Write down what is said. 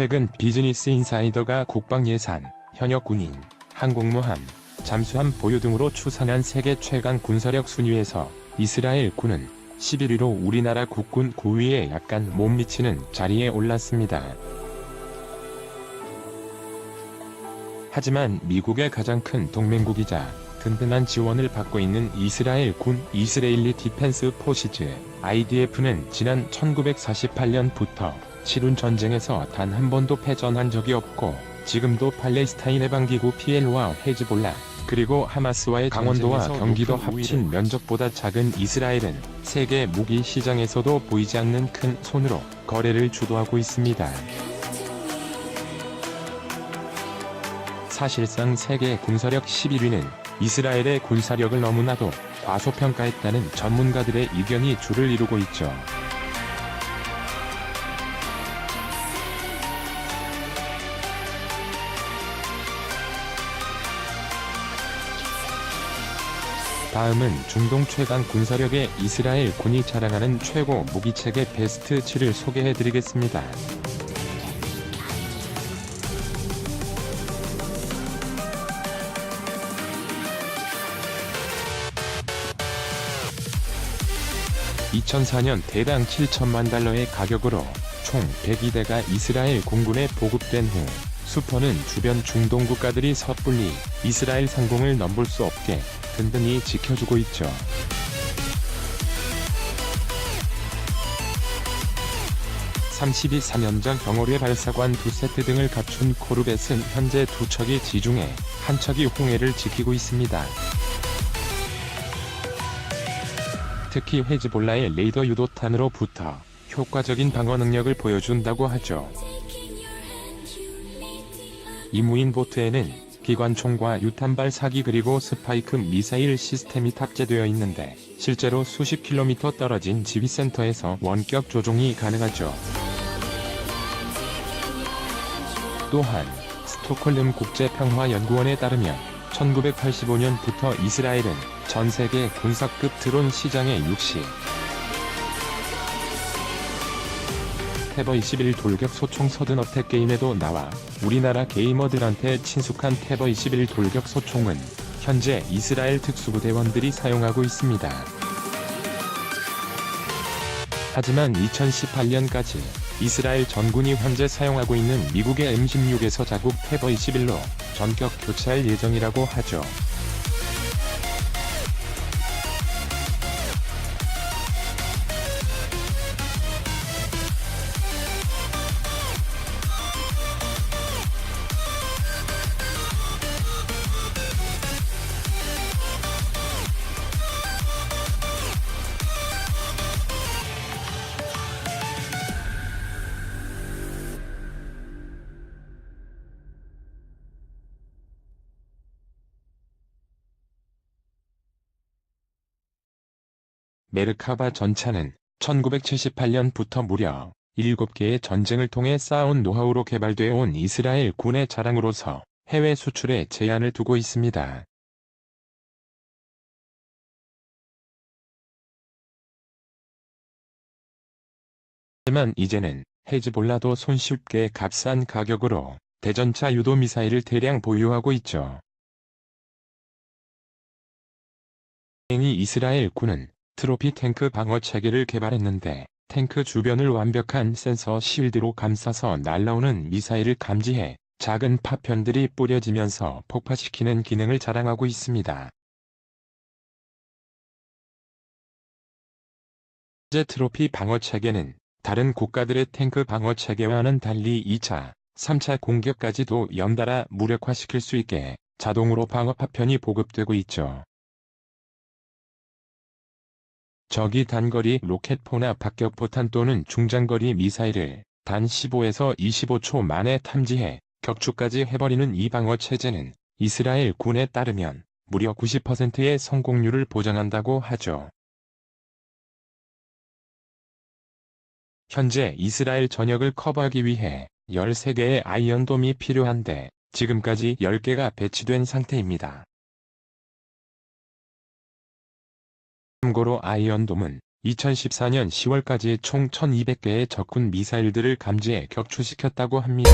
최근 비즈니스 인사이더가 국방 예산, 현역 군인, 항공모함, 잠수함 보유 등으로 추산한 세계 최강 군사력 순위에서 이스라엘 군은 11위로 우리나라 국군 9위에 약간 못 미치는 자리에 올랐습니다. 하지만 미국의 가장 큰 동맹국이자 든든한 지원을 받고 있는 이스라엘 군 이스레일리 디펜스 포시즈 IDF는 지난 1948년부터 치룬 전쟁에서 단 한 번도 패전한 적이 없고 지금도 팔레스타인 해방기구 PL와 헤즈볼라 그리고 하마스와의 강원도와 경기도 합친 면적보다 작은 이스라엘은 세계 무기 시장에서도 보이지 않는 큰 손으로 거래를 주도하고 있습니다. 사실상 세계 군사력 11위는 이스라엘의 군사력을 너무나도 과소평가했다는 전문가들의 의견이 줄을 이루고 있죠. 다음은 중동 최강 군사력의 이스라엘 군이 자랑하는 최고 무기체계 베스트 7을 소개해드리겠습니다. (2004년) 대당 7천만 달러의 가격으로 총 102대가 이스라엘 공군에 보급된 후 수퍼는 주변 중동 국가들이 섣불리 이스라엘 상공을 넘볼 수 없게 든든히 지켜주고 있죠. (32사년전) 경호대 발사관 두 세트 등을 갖춘 코르벳은 현재 두 척이 지중해 한 척이 홍해를 지키고 있습니다. 특히 헤즈볼라의 레이더 유도탄으로부터 효과적인 방어 능력을 보여준다고 하죠. 이 무인 보트에는 기관총과 유탄발 사기 그리고 스파이크 미사일 시스템이 탑재되어 있는데 실제로 수십 킬로미터 떨어진 지휘센터에서 원격 조종이 가능하죠. 또한 스톡홀름 국제평화연구원에 따르면 1985년부터 이스라엘은 전 세계 군사급 드론 시장의 60, 테버 21 돌격 소총 서든 어택 게임에도 나와 우리나라 게이머들한테 친숙한 테버 21 돌격 소총은 현재 이스라엘 특수부대원들이 사용하고 있습니다. 하지만 2018년까지 이스라엘 전군이 현재 사용하고 있는 미국의 M16에서 자국 테버 21로 전격 교체할 예정이라고 하죠. 메르카바 전차는 1978년부터 무려 7개의 전쟁을 통해 쌓아온 노하우로 개발되어 온 이스라엘 군의 자랑으로서 해외 수출에 제한을 두고 있습니다. 하지만 이제는 헤즈볼라도 손쉽게 값싼 가격으로 대전차 유도 미사일을 대량 보유하고 있죠. 이 이스라엘 군은 트로피 탱크 방어 체계를 개발했는데 탱크 주변을 완벽한 센서 실드로 감싸서 날라오는 미사일을 감지해 작은 파편들이 뿌려지면서 폭파시키는 기능을 자랑하고 있습니다. 현재 트로피 방어 체계는 다른 국가들의 탱크 방어 체계와는 달리 2차, 3차 공격까지도 연달아 무력화시킬 수 있게 자동으로 방어 파편이 보급되고 있죠. 적이 단거리 로켓포나 박격포탄 또는 중장거리 미사일을 단 15에서 25초 만에 탐지해 격추까지 해버리는 이 방어 체제는 이스라엘 군에 따르면 무려 90%의 성공률을 보장한다고 하죠. 현재 이스라엘 전역을 커버하기 위해 13개의 아이언돔이 필요한데 지금까지 10개가 배치된 상태입니다. 참고로 아이언돔은 2014년 10월까지 총 1200개의 적군 미사일들을 감지해 격추시켰다고 합니다.